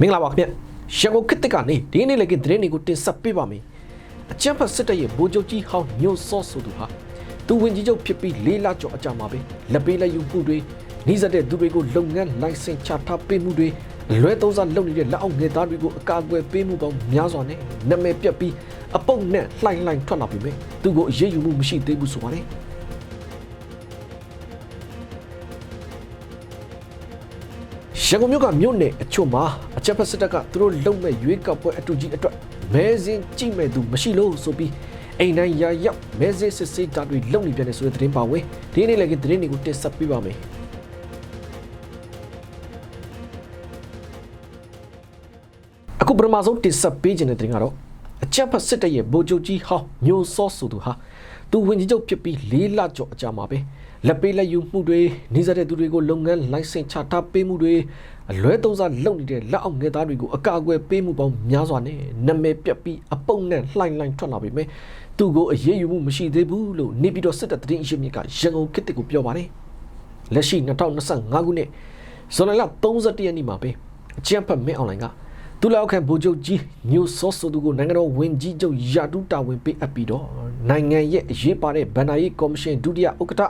မင်္ဂလာပါခင်ဗျရန်ကုန်ခေတ်တစ်ကနေဒီနေ့လည်းကသတင်းတွေကိုတင်ဆက်ပေးပါမယ်အချမ်းဖတ်စစ်တပ်ရဲ့ဗိုလ်ချုပ်ကြီးဟောင်းညိုစောဆိုသူဟာသူဝင်ကြီးချုပ်ဖြစ်ပြီးလေးလကျော်အကြာမှာပဲလက်ပေးလက်ယူမှုတွေနှိစက်တဲ့သူတွေကိုလုပ်ငန်းလိုင်စင်ချထားပေးမှုတွေအလွဲသုံးစားလုပ်နေတဲ့လက်အောက်ငယ်သားတွေကိုအကာအကွယ်ပေးမှုပေါင်းများစွာနဲ့နာမည်ပြတ်ပြီးအပုတ်နဲ့လှိုင်းလှိုင်းထွက်လာပြီပဲသူကိုအရေးယူမှုမရှိသေးဘူးဆိုပါတယ် ရန်ကုန်မြို့ကမြို့နယ်အချို့မှာအချက်ဖက်စစ်တပ်ကသူတို့လုံမဲ့ရွေးကောက်ပွဲအတူကြီးအတွက်မဲစင်းကြည့်မဲ့သူမရှိလို့ဆိုပြီးအိမ်တိုင်းရာရောက်မဲစင်းစစ်စစ်ဓာတ်တွေလုံနေပြန်တယ်ဆိုတဲ့သတင်းပါဝင်ဒီနေ့လည်းကသတင်းတွေကိုတင်ဆက်ပေးပါမယ်အခုပထမဆုံးတင်ဆက်ပေးခြင်းတဲ့သတင်းကတော့အချက်ဖက်စစ်တပ်ရဲ့ဗိုလ်ချုပ်ကြီးဟောင်းညိုစောဆိုသူဟာသူဝင်ကြီးချုပ်ဖြစ်ပြီး၄လကျော်အကြာမှာပဲ လက်ပေးလက်ယူမှုတွေနေစားတဲ့သူတွေကိုလုပ်ငန်းလိုင်စင်ချထားပေးမှုတွေအလွဲသုံးစားလုပ်နေတဲ့လက်အောက်ငယ်သားတွေကိုအကာအကွယ်ပေးမှုပေါင်းများစွာနဲ့နာမည်ပြတ်ပြီးအပုံနဲ့လှိုင်းလှိုင်းထွက်လာပြီမယ်သူကိုအရေးယူမှုမရှိသေးဘူးလို့နေပြည်တော်စစ်တပ်သတင်းအရင်းမြစ်ကရန်ကုန်ခေတ်တစ်ကိုပြောပါတယ်လက်ရှိ2025ခုနှစ်ဇွန်လ31ရက်နေ့မှာပဲအကြံဖတ်မင်းအွန်လိုင်းကသူလောက်ခံဗိုလ်ချုပ်ကြီးညိုစောဆိုသူကိုနိုင်ငံတော်ဝင်ကြီးချုပ်ရာထူးတာဝန်ပေးအပ်ပြီးတော့နိုင်ငံရဲ့အရေးပါတဲ့ဗန္ဒာရေးကော်မရှင်ဒုတိယဥက္ကဋ္ဌ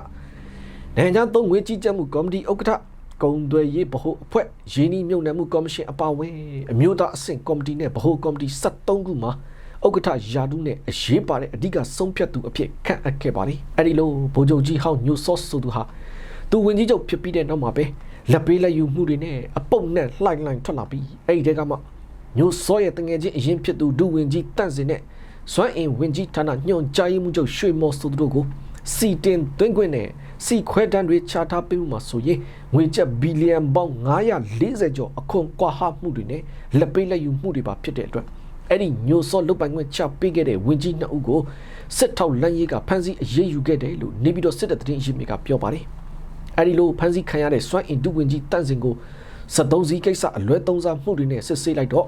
နိုင်ငံခြားသုံးငွေကြီးကြပ်မှုကော်မတီဥက္ကဋ္ဌကုံသွယ်ရေးဗဟိုအဖွဲ့ရင်းနှီးမြှုပ်နှံမှုကော်မရှင်အပါအဝင်အမျိုးသားအဆင့်ကော်မတီနဲ့ဗဟိုကော်မတီ73ခုမှာဥက္ကဋ္ဌယာဒုနဲ့အရေးပါတဲ့အဓိကဆုံးဖြတ်သူအဖြစ်ခန့်အပ်ခဲ့ပါလေအဲ့ဒီလိုဗိုလ်ချုပ်ကြီးဟောင်းညိုစောဆိုသူဟာသူဝင်ကြီးချုပ်ဖြစ်ပြီးတဲ့နောက်မှာပဲလက်ပေးလက်ယူမှုတွေနဲ့အပုတ်နဲ့လှိုင်းလှိုင်းထွက်လာပြီးအဲ့ဒီတဲကမှညိုစောရဲ့တငယ်ချင်းအရင်ဖြစ်သူဒုဝင်ကြီးတန့်စင်နဲ့စွမ်းအင်ဝင်ကြီးဌာနညွှန်ကြားရေးမှူးချုပ်ရွှေမော်ဆိုသူတို့ကို စီတင်သွင်းခွင့်နဲ့စီခွဲတန်းတွေချထားပေးမှုမှာဆိုရင်ငွေကျပ်ဘီလီယံပေါင်း940ကျော်အခွန်ကွာဟမှုတွေနဲ့လက်ပေးလက်ယူမှုတွေပါဖြစ်တဲ့အတွက်အဲ့ဒီညိုစောလုတ်ပိုင်ခွင့်ချပေးခဲ့တဲ့ဝင်ကြီးနှစ်ဦးကိုစစ်ထောက်လမ်းရေးကဖမ်းဆီးအရေးယူခဲ့တယ်လို့နေပြည်တော်စစ်တပ်သတင်းရင်းမြစ်ကပြောပါတယ်အဲ့ဒီလိုဖမ်းဆီးခံရတဲ့စွမ်းအင်ဒုဝင်ကြီးတန့်စင်ကို73စီးကိစ္စအလွဲသုံးစားမှုတွေနဲ့စစ်ဆေးလိုက်တော့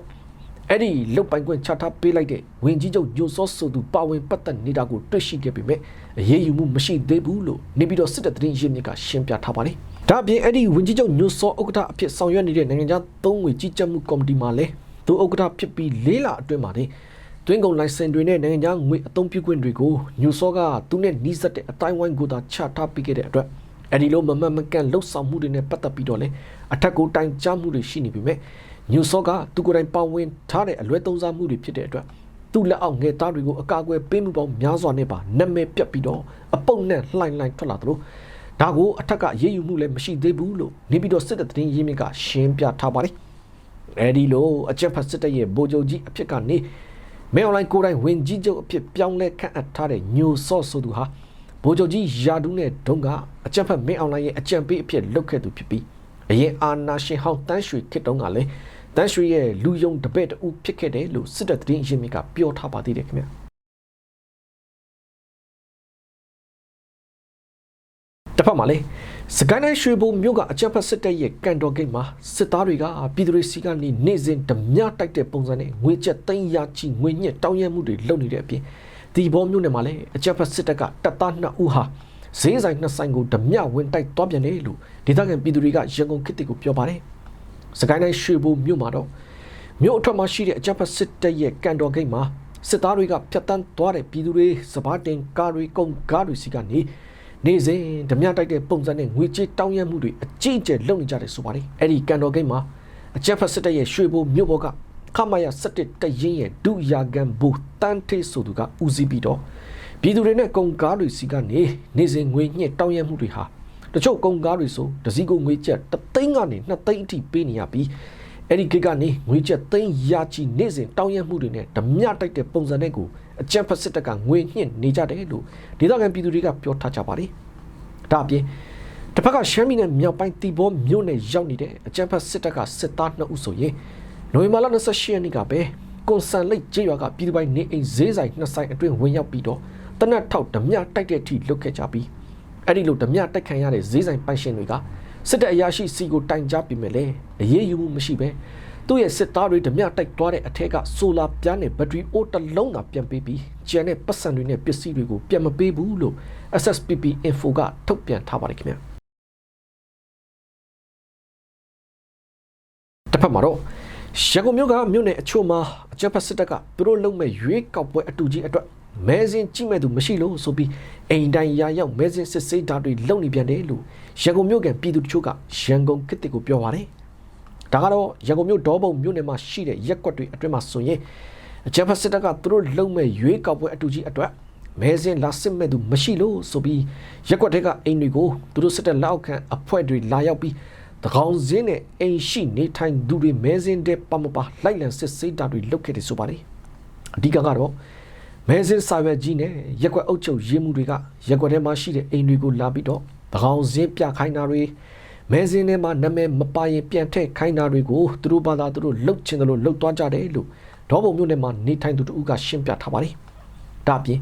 အဲ့ဒီလုတ်ပိုင်ခွင့်ချထားပေးလိုက်တဲ့ဝင်ကြီးချုပ်ညိုစောဆိုသူပါဝင်ပတ်သက်နေတာကိုတွေ့ရှိခဲ့ပေမဲ့အရေးယူမှုမရှိသေးဘူးလို့နေပြည်တော်စစ်တပ်သတင်းရင်းမြစ်ကရှင်းပြထားပါတယ်။ဒါ့အပြင်အဲ့ဒီဝင်ကြီးချုပ်ညိုစောဥက္ကဋ္ဌအဖြစ်ဆောင်ရွက်နေတဲ့နိုင်ငံခြားသုံးငွေကြီးကြပ်မှုကော်မတီမှာလည်းသူဥက္ကဋ္ဌဖြစ်ပြီးလေးလအတွင်းမှာနေတွင်းကုန်လိုင်စင်တွေနဲ့နိုင်ငံခြားငွေအသုံးပြုခွင့်တွေကိုညိုစောကသူနဲ့နှီးစပ်တဲ့အတိုင်းဝိုင်းကိုသာချထားပေးခဲ့တဲ့အတွက်အဲ့ဒီလိုမမတ်မကန်လှုပ်ဆောင်မှုတွေနဲ့ပတ်သက်ပြီးတော့လည်းအထက်ကိုတိုင်ကြားမှုတွေရှိနေပြီမဲ့ ညိုစောကသူကိုယ်တိုင်ပါဝင်ထားတဲ့အလွဲသုံးစားမှုတွေဖြစ်တဲ့အတွက်သူ့လက်အောက်ငယ်သားတွေကိုအကာအကွယ်ပေးမှုပေါင်းများစွာနဲ့ပါနာမည်ပြတ်ပြီးတော့အပုတ်နဲ့လှိုင်းလှိုင်းထွက်လာသလိုဒါကိုအထက်ကရေးယူမှုလည်းမရှိသေးဘူးလို့နေပြည်တော်စစ်တပ်သတင်းရင်းမြစ်ကရှင်းပြထားပါတယ်အဲဒီလိုအကြက်ဖတ်စစ်တပ်ရဲ့ဗိုလ်ချုပ်ကြီးအဖြစ်ကနေမဲအွန်လိုင်းကိုယ်တိုင်ဝင်ကြီးချုပ်အဖြစ်ပြောင်းလဲခန့်အပ်ထားတဲ့ညိုစောဆိုသူဟာဗိုလ်ချုပ်ကြီးယာဒူးနဲ့ဒုံကအကြက်ဖတ်မဲအွန်လိုင်းရဲ့အကြံပေးအဖြစ်လုပ်ခဲ့သူဖြစ်ပြီးအရင်အာနာရှင်ဟောင်းတန်းရွှေခေတ်တုန်းကလည်း တန်းရွှေရဲ့လူယုံတပည့်တူဖြစ်ခဲ့တယ်လို့စစ်တပ်သတင်းရင်းမြစ်ကပြောထားပါသေးတယ်ခင်ဗျာတစ်ဖက်မှာလေစကိုင်းတိုင်းရွှေဘုံမြို့ကအကြမ်းဖက်စစ်တပ်ရဲ့ကန်တော်ဂိတ်မှာစစ်သားတွေကပြည်သူတွေစီကနေနေစဉ်ဓမြတိုက်တဲ့ပုံစံနဲ့ငွေကျပ်သိန်းရာချီငွေညက်တောင်းရမှုတွေလုပ်နေတဲ့အပြင်ဒီဘောမြို့နယ်မှာလည်းအကြမ်းဖက်စစ်တပ်ကတပ်သားနှစ်ဦးဟာဈေးဆိုင်နှစ်ဆိုင်ကိုဓမြဝင်တိုက်သွားပြန်တယ်လို့ဒေသခံပြည်သူတွေကရန်ကုန်ခေတ်ကိုပြောပါတယ် စကိုင်းတိုင်းရွှေဘုံမြို့မှာတော့မြို့အထက်မှာရှိတဲ့အကြမ်းဖက်စစ်တပ်ရဲ့ကန်တော်ဂိတ်မှာစစ်သားတွေကဖျက်ဆီးသွားတဲ့ပြည်သူတွေစပားတင်ကားတွေကုန်ကားတွေစီကနေနေစဉ်ဓမြတိုက်တဲ့ပုံစံနဲ့ငွေကြေးတောင်းရမှုတွေအကြီးအကျယ်လုပ်နေကြတယ်ဆိုပါတယ်အဲ့ဒီကန်တော်ဂိတ်မှာအကြက်ဖက်စစ်တပ်ရဲ့ရွှေဘိုမြို့ဘောကခမရ17တရင်ရဲ့ဒုယာကန်ဘူတန်ထေးဆိုသူကဦးစီးပြီးတော့ပြည်သူတွေနဲ့ကုန်ကားတွေစီကနေနေစဉ်ငွေညှစ်တောင်းရမှုတွေဟာ တချို့ကုန်ကားတွေဆိုတစည်းကိုငွေကျပ်3သိန်းကနေ2သိန်းအထိပေးနေရပြီးအဲ့ဒီကိတ်ကနေငွေကျပ်သိန်းရာချီနေစဉ်တောင်းရမှုတွေနဲ့ဓမြတိုက်တဲ့ပုံစံနဲ့ကိုအကြံဖက်စစ်တပ်ကငွေညှစ်နေကြတယ်လို့ဒေသခံပြည်သူတွေကပြောထားကြပါတယ်။ဒါအပြင်တစ်ဖက်ကရှမ်းပြည်နယ်မြောက်ပိုင်းတီဘောမြို့နယ်ရောက်နေတဲ့အကြံဖက်စစ်တပ်ကစစ်သား2ဦးဆိုရင်နိုဝင်ဘာလ28ရက်နေ့ကပဲကွန်ဆန်လိတ်ကျေးရွာကပြည်သူပိုင်နေအိမ်ဈေးဆိုင်နှစ်ဆိုင်အတွင်းဝင်ရောက်ပြီးတော့တနက်ထောက်ဓမြတိုက်တဲ့အထိလုတ်ခဲ့ကြပြီး အဲ့ဒီလိုဓမြတိုက်ခံရတဲ့ဈေးဆိုင်ပိုင်ရှင်တွေကစစ်တပ်အရာရှိစီကိုတိုင်ကြားပြီးမြဲလေအရေးယူမှုမရှိပဲသူ့ရဲ့စစ်သားတွေဓမြတိုက်သွားတဲ့အထက်ကဆိုလာပြားနဲ့ဘက်ထရီအိုးတစ်လုံးသာပြန်ပေးပြီးကျန်တဲ့ပတ်စံတွေနဲ့ပစ္စည်းတွေကိုပြန်မပေးဘူးလို့ SSPP info ကထုတ်ပြန်ထားပါတယ်ခင်ဗျာတစ်ဖက်မှာတော့ရန်ကုန်မြို့ကမြို့နယ်အချို့မှာအကြမ်းဖက်စစ်တပ်ကသူတို့လုံမဲ့ရွေးကောက်ပွဲအတူကြီးအတွက် မဲစင်းကြည့်မဲ့သူမရှိလို့ဆိုပြီးအိမ်တိုင်းရာရောက်မဲစင်းစစ်ဆေးတာတွေလုပ်နေပြန်တယ်လို့ရန်ကုန်မြို့ကပြည်သူတချို့ကရန်ကုန်ခေတ်တစ်ကိုပြောပါတယ်။ဒါကတော့ရန်ကုန်မြို့ဒေါပုံမြို့နယ်မှာရှိတဲ့ရက်ကွက်တွေအတွင်းမှာဆိုရင်အကြမ်းဖက်စစ်တပ်ကသူတို့လုံမဲ့ရွေးကောက်ပွဲအတူကြီးအတွက်မဲစင်းလာစစ်မဲ့သူမရှိလို့ဆိုပြီးရက်ကွက်တွေကအိမ်တွေကိုသူတို့စစ်တပ်လက်အောက်ခံအဖွဲ့တွေလာရောက်ပြီးတကောင်စင်းနဲ့အိမ်ရှိနေထိုင်သူတွေမဲစင်းတဲ့ပမပါလိုက်လံစစ်ဆေးတာတွေလုပ်ခဲ့တယ်ဆိုပါတယ်အဓိကကတော့ မဲစင်းစာရွက်ကြီးနဲ့ရက်ကွက်အုပ်ချုပ်ရေးမှုတွေကရက်ကွက်ထဲမှာရှိတဲ့အိမ်တွေကိုလာပြီးတော့တကောင်စင်းပြခိုင်းတာတွေမဲစင်းထဲမှာနာမည်မပါရင်ပြန်ထည့်ခိုင်းတာတွေကိုသူတို့ဘာသာသူတို့လှုပ်ချင်တယ်လို့လှုပ်သွားကြတယ်လို့ဒေါ်ဘုံမြို့နယ်မှာနေထိုင်သူတို့ကရှင်းပြထားပါတယ်ဒါအပြင်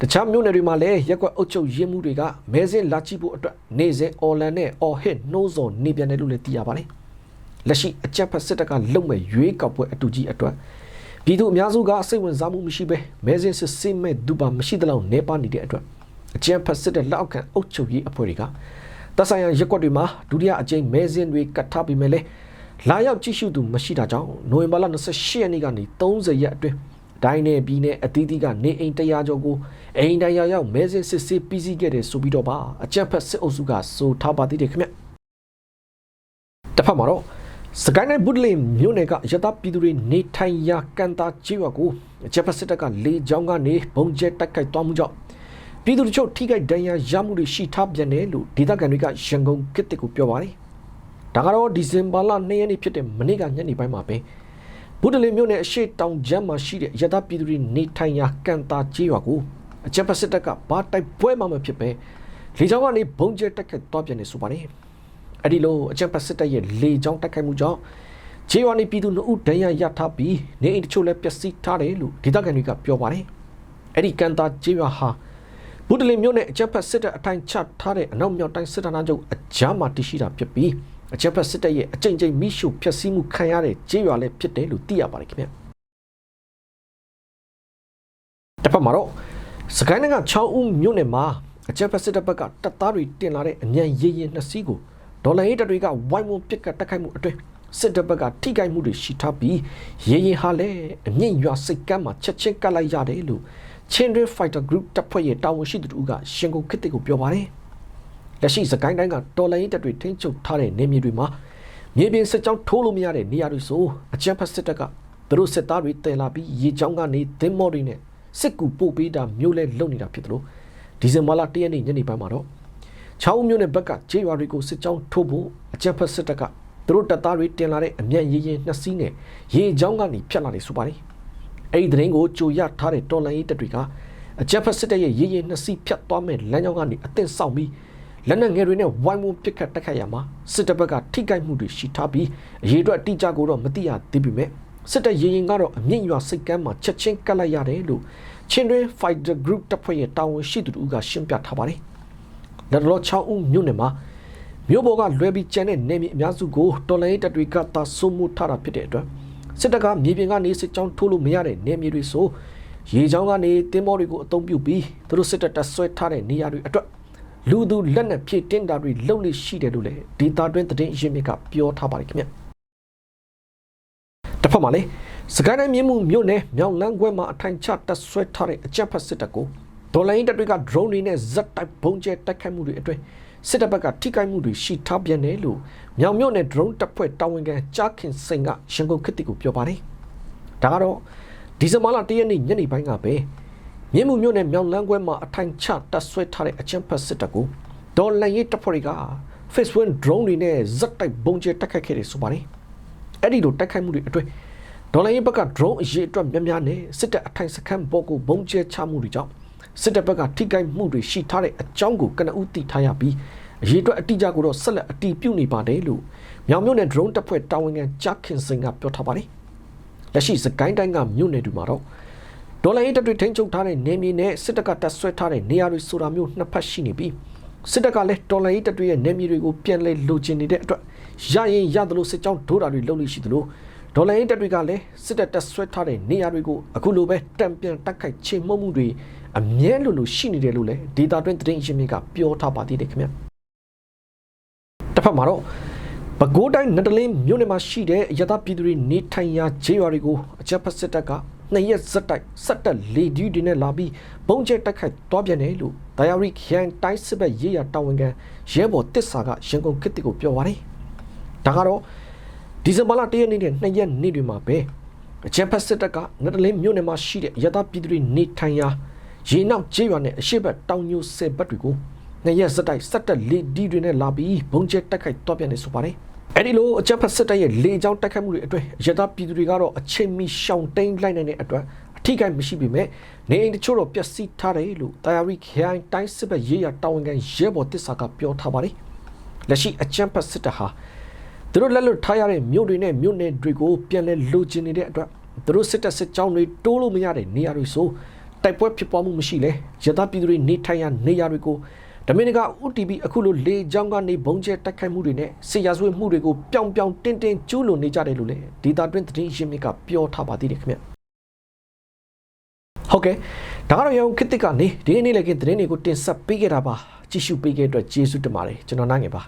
တခြားမြို့နယ်တွေမှာလည်းရက်ကွက်အုပ်ချုပ်ရေးမှုတွေကမဲစင်းလာကြည့်ဖို့အတွက်နေစဉ်အော်လန်နဲ့အော်ဟစ်နှိုးစော်နေပြန်တယ်လို့လည်းသိရပါတယ်။လက်ရှိအကြက်ဖက်စစ်တပ်ကလုံမဲ့ရွေးကောက်ပွဲအတူကြီးအတွက် ပြည်သူအများစုကစိတ်ဝင်စားမှုမရှိဘဲမဲစင်းစစ်စစ်မဲ့ဒုပါမရှိသလောက်နေပါနေတဲ့အတွက်အကြက်ဖက်စစ်တပ်လက်အောက်ခံအုပ်ချုပ်ရေးအဖွဲ့တွေကတပ်ဆိုင်ရာရက်ကွက်တွေမှာဒုတိယအကြိမ်မဲစင်းတွေကတ်ထားပြီးမဲ့လဲလာရောက်ကြည့်ရှုသူမရှိတာကြောင့်နိုဝင်ဘာလ28ရက်နေ့ကနေ30ရက်အတွင်းဒိုင်းနယ်ပြည်နယ်အသီးသီးကနေအိမ်တရားကျော်ကိုအိမ်တရားရောက်မဲစင်းစစ်စစ်ပြီးစီးခဲ့တယ်ဆိုပြီးတော့ပါအကြက်ဖက်စစ်အုပ်စုကဆိုထားပါသေးတယ်ခင်ဗျတစ်ဖက်မှာတော့ စကိုင်းနယ်ဘူးဒလင်မြို့နယ်ကရတပြည်သူတွေနေထိုင်ရာကန်တာကျွော်ကိုအကြက်ဖက်စစ်တပ်ကလေကြောင်းကနေဘုံကျဲတိုက်ခိုက်သွားမှုကြောင့်ပြည်သူတို့ချုပ်ထိခိုက်ဒဏ်ရာရမှုတွေရှိထားပြန်တယ်လို့ဒေသခံတွေကရန်ကုန်ကစ်တစ်ကိုပြောပါတယ်ဒါကတော့ဒီဇင်ဘာလ2ရက်နေ့ဖြစ်တဲ့မနေ့ကညနေပိုင်းမှာပဲဘုဒ္ဓလင်မြို့နယ်အရှိတောင်ကျမ်းမှာရှိတဲ့ရတပြည်သူတွေနေထိုင်ရာကန်တာကျွော်ကိုအကြက်ဖက်စစ်တပ်ကဘာတိုက်ပွဲမှမဖြစ်ပဲလေကြောင်းကနေဘုံကျဲတိုက်ခိုက်သွားပြန်နေဆိုပါတယ် အဲ့ဒီလိုအကြက်ဖက်စစ်တပ်ရဲ့လေကြောင်းတိုက်ခိုက်မှုကြောင့်ခြေဝါနေပြည်သူနှုတ်ဒဏ်ရာရထားပြီးနေအိမ်တချို့လည်းပျက်စီးထားတယ်လို့ဒေသခံတွေကပြောပါတယ်အဲ့ဒီကန်တာခြေဝါဟာဘုဒ္ဓလင်မြို့နယ်အကြက်ဖက်စစ်တပ်အထိုင်ချထားတဲ့အနောက်မြောက်တိုင်းစစ်ဌာနချုပ်အကြားမှာတရှိတာဖြစ်ပြီးအကြက်ဖက်စစ်တပ်ရဲ့အကြိမ်ကြိမ်မိရှုဖျက်ဆီးမှုခံရတဲ့ခြေဝါလည်းဖြစ်တယ်လို့သိရပါတယ်ခင်ဗျတစ်ဖက်မှာတော့စကိုင်းနိုင်ငံ6ဦးမြို့နယ်မှာအကြက်ဖက်စစ်တပ်ဘက်ကတပ်သားတွေတင်လာတဲ့အမြန်ရေရင်နှစ်စီးကို ဒေါ်လာရေးတပ်တွေကဝိုင်းဝန်းပစ်ကတ်တက်ခိုက်မှုအတွင်းစစ်တပ်ဘက်ကထိခိုက်မှုတွေရှိထားပြီးရေရင်ဟာလည်းအမြင့်ရွာစိတ်ကမ်းမှာချက်ချင်းကတ်လိုက်ရတယ်လို့ Chandra Fighter Group တပ်ဖွဲ့ရဲ့တာဝန်ရှိသူတို့ကရှင်ကုန်ခစ်တစ်ကိုပြောပါတယ်လက်ရှိစကိုင်းတိုင်းကတော်လိုင်းတပ်တွေထိန်းချုပ်ထားတဲ့နေမြေတွေမှာမြေပြင်စစ်ကြောင်းထိုးလို့မရတဲ့နေရာတွေဆိုအကြက်ဖက်စစ်တပ်ကသူတို့စစ်သားတွေတင်လာပြီးရေချောင်းကနေသင်းမောတွေနဲ့စစ်ကူပို့ပေးတာမျိုးလဲလုပ်နေတာဖြစ်တယ်လို့ဒီဇင်ဘာလ၁ရက်နေ့ညနေပိုင်းမှာတော့ ချောင်းမျိုးနဲ့ဘက်ကကျေးရွာတွေကိုစစ်ကြောင်းထိုးဖို့အကြံဖက်စစ်တပ်ကသူတို့တပ်သားတွေတင်လာတဲ့အမြန်ရေရင်နှစ်စီးနဲ့ရေချောင်းကနေဖြတ်လာတယ်ဆိုပါတယ်အဲ့ဒီသတင်းကိုကြိုရထားတဲ့တော်လန်ရေးတပ်တွေကအကြံဖက်စစ်တပ်ရဲ့ရေရင်နှစ်စီးဖြတ်သွားမဲ့လမ်းကြောင်းကနေအသင့်ဆောင်ပြီးလက်နက်ငယ်တွေနဲ့ဝိုင်းဝန်းပစ်ခတ်တက်ခတ်ရမှာစစ်တပ်ဘက်ကထိခိုက်မှုတွေရှိထားပြီးအရေးအတွက်တိကျကိုတော့မသိရသေးပေမဲ့စစ်တပ်ရေရင်ကတော့အမြင့်ရွာစိတ်ကမ်းမှာချက်ချင်းကတ်လိုက်ရတယ်လို့ Chinre Fighter Group တပ်ဖွဲ့ရဲ့တာဝန်ရှိသူတို့ကရှင်းပြထားပါတယ်။ လက်တော်6ဦးမြို့နယ်မှာမြို့ပေါ်ကလွယ်ပြီးကျန်တဲ့နေမြေအများစုကိုတော်လိုင်းတပ်တွေကတာဆုမှုထားတာဖြစ်တဲ့အတွက်စစ်တပ်ကမြေပြင်ကနေစစ်ကြောင်းထိုးလို့မရတဲ့နေမြေတွေဆိုရေချောင်းကနေတင်းမောတွေကိုအုံပြုပြီးသူတို့စစ်တပ်တပ်ဆွဲထားတဲ့နေရာတွေအတွက်လူသူလက်နက်ဖြည့်တင်းတာတွေလုံနေရှိတယ်လို့လည်းဒေတာတွင်းသတင်းရင်းမြစ်ကပြောထားပါတယ်ခင်ဗျ။တစ်ဖက်မှာလည်းစကိုင်းတိုင်းမြင်းမှုမြို့နယ်မြောင်လန်းခွဲမှာအထိုင်ချတပ်ဆွဲထားတဲ့အကြက်ဖက်စစ်တပ်ကို ဒေါ်လာရင်းတပ်တွေက drone တွေနဲ့ဇက်တိုက်ဘုံကျဲတိုက်ခိုက်မှုတွေအတွင်းစစ်တပ်ဘက်ကထိခိုက်မှုတွေရှိထားပြန်တယ်လို့မြောင်မြို့နယ် drone တပ်ဖွဲ့တာဝန်ခံကြားခင်စိန်ကရန်ကုန်ခေတ်တီကိုပြောပါတယ်။ဒါကတော့ဒီဇင်ဘာလ၁ရက်နေ့ညနေပိုင်းကပဲမြင်းမှုမြို့နယ်မြောင်လန်းခွဲမှာအထိုင်ချတပ်ဆွဲထားတဲ့အကြက်ဖက်စစ်တပ်ကိုဒေါ်လာရင်းတပ်ဖွဲ့တွေက Facebook drone တွေနဲ့ဇက်တိုက်ဘုံကျဲတိုက်ခိုက်ခဲ့တယ်ဆိုပါတယ်။အဲ့ဒီလိုတိုက်ခိုက်မှုတွေအတွင်းဒေါ်လာရေးဘက်က drone အရေးအတွက်များများနဲ့စစ်တပ်အထိုင်စခန်းဘောကိုဘုံကျဲချမှုတွေကြောင့် စစ်တပ်ဘက်ကထိခိုက်မှုတွေရှိထားတဲ့အကြောင်းကိုကနဦးသိထားရပြီးအရေးအတွက်အတိအကျကိုတော့ဆက်လက်အတည်ပြုနေပါတယ်လို့မြောင်မြို့နယ် drone တပ်ဖွဲ့တာဝန်ခံကြားခင်စိန်ကပြောထားပါတယ်လက်ရှိစကိုင်းတိုင်းကမြို့နယ်တွေမှာတော့ဒေါ်လာရေးတပ်တွေထိန်းချုပ်ထားတဲ့နေမြေနဲ့စစ်တပ်ကတပ်ဆွဲထားတဲ့နေရာတွေဆိုတာမျိုးနှစ်ဖက်ရှိနေပြီးစစ်တပ်ကလည်းဒေါ်လာရေးတပ်တွေရဲ့နေမြေတွေကိုပြန်လဲလိုချင်နေတဲ့အတွက်ရရင်ရတယ်လို့စစ်ကြောင်းဒိုးတာတွေလုပ်လို့ရှိသလိုဒေါ်လာရင်းတပ်တွေကလည်းစစ်တပ်တပ်ဆွဲထားတဲ့နေရာတွေကိုအခုလိုပဲတံပြန်တက်ခိုက်ချိန်မှုမှုတွေ အမြဲလိုလိုရှိနေတယ်လို့လည်းဒေတာတွင်းသတင်းရင်းမြစ်ကပြောထားပါသေးတယ်ခင်ဗျတစ်ဖက်မှာတော့ပဲခူးတိုင်းနတလင်းမြို့နယ်မှာရှိတဲ့ရသပြည်သူတွေနေထိုင်ရာခြေရွာတွေကိုအကြမ်းဖက်စစ်တပ်ကနှစ်ရက်ဇက်တိုက်စက်တက်လေဒီတွေနဲ့လာပြီးပုံကျဲတိုက်ခိုက်တွားပြန်တယ်လို့ဒိုင်ယာရီခရိုင်တိုင်းစစ်ဘက်ရေးရာတာဝန်ခံရဲဘော်တစ်စာကရန်ကုန်ခေတ်တစ်ကိုပြောပါတယ်။ဒါကတော့ဒီဇင်ဘာလ၁ရက်နေ့နဲ့၂ရက်နေ့တွေမှာပဲအကြမ်းဖက်စစ်တပ်ကနတလင်းမြို့နယ်မှာရှိတဲ့ရသပြည်သူတွေနေထိုင်ရာ ရေနောက်ခြေရွာနဲ့အရှိတ်ဘက်တောင်ညိုဆယ်ဘက်တွေကိုနှစ်ရက်ဇက်တိုက်စက်တက်လေဒီတွေနဲ့လာပြီးပုံကျဲတိုက်ခိုက်တွားပြန်တယ်ဆိုပါတယ်။အဲ့ဒီလိုအကြက်ဖက်စစ်တပ်ရဲ့လေကြောင်းတိုက်ခိုက်မှုတွေအတွင်းရသပြည်သူတွေကတော့အချိန်မီရှောင်တိန်လိုက်နိုင်တဲ့အတွက်အထိကိမရှိပေမဲ့နေအိမ်တချို့တော့ပျက်စီးထားတယ်လို့တာယာရီခိုင်တိုင်းစစ်ဘက်ရေးရတာဝန်ခံရဲဘော်တစ်စာကပြောထားပါတယ်။လက်ရှိအကြက်ဖက်စစ်တပ်ဟာသူတို့လက်လွတ်ထားရတဲ့မြို့တွေနဲ့မြို့နယ်တွေကိုပြန်လည်လိုချင်နေတဲ့အတွက်သူတို့စစ်တပ်စစ်ကြောင်းတွေတိုးလို့မရတဲ့နေရာတွေဆို တိုက်ပွဲဖြစ်ပွားမှုမရှိလဲရသပြည်သူတွေနေထိုင်ရာနေရာတွေကိုဒမင်နက UTB အခုလိုလေကြောင်းကနေဘုံကျဲတိုက်ခိုက်မှုတွေနဲ့ဆေးရဆွေးမှုတွေကိုပျောင်ပျောင်တင်းတင်းကျူးလွန်နေကြတယ်လို့လည်းဒေတာတွင်းသတင်းရင်းမြစ်ကပြောထားပါသေးတယ်ခင်ဗျဟုတ်ကဲ့ဒါကတော့ရန်ကုန်ခေတ်သစ်ကနေဒီနေ့လည်းကသတင်းတွေကိုတင်ဆက်ပေးခဲ့တာပါကြည့်ရှုပေးခဲ့တဲ့အတွက်ကျေးဇူးတင်ပါတယ်ကျွန်တော်နိုင်ငယ်ပါ